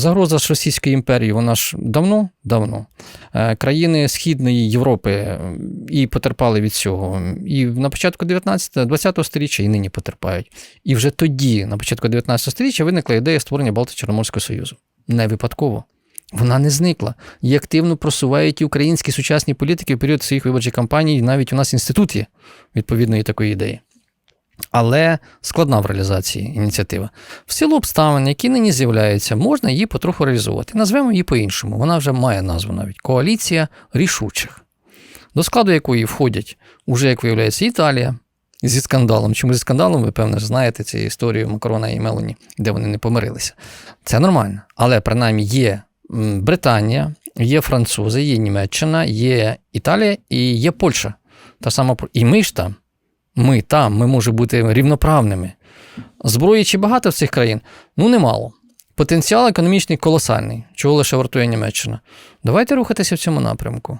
Загроза ж Російської імперії, вона ж давно, давно. Е, Країни Східної Європи і потерпали від цього. І на початку 19-20 століття і нині потерпають. І вже тоді, на початку 19 століття, виникла ідея створення Балто-Чорноморського Союзу. Не випадково. Вона не зникла. Її активно просувають і українські сучасні політики в період своїх виборчих кампаній. Навіть у нас інститут є відповідної такої ідеї. Але складна в реалізації ініціатива. В силу обставин, які нині з'являються, можна її потроху реалізувати. Назвемо її по-іншому. Вона вже має назву навіть коаліція рішучих, до складу якої входять, уже, як виявляється, Італія зі скандалом. Чому зі скандалом, ви певно знаєте цю історію Макрона і Мелоні, де вони не помирилися. Це нормально. Але принаймні є Британія, є французи, є Німеччина, є Італія і є Польща. Та сама І ми ж там. Ми там, ми можемо бути рівноправними. Зброї чи багато в цих країн? Ну, немало. Потенціал економічний колосальний, чого лише вартує Німеччина. Давайте рухатися в цьому напрямку.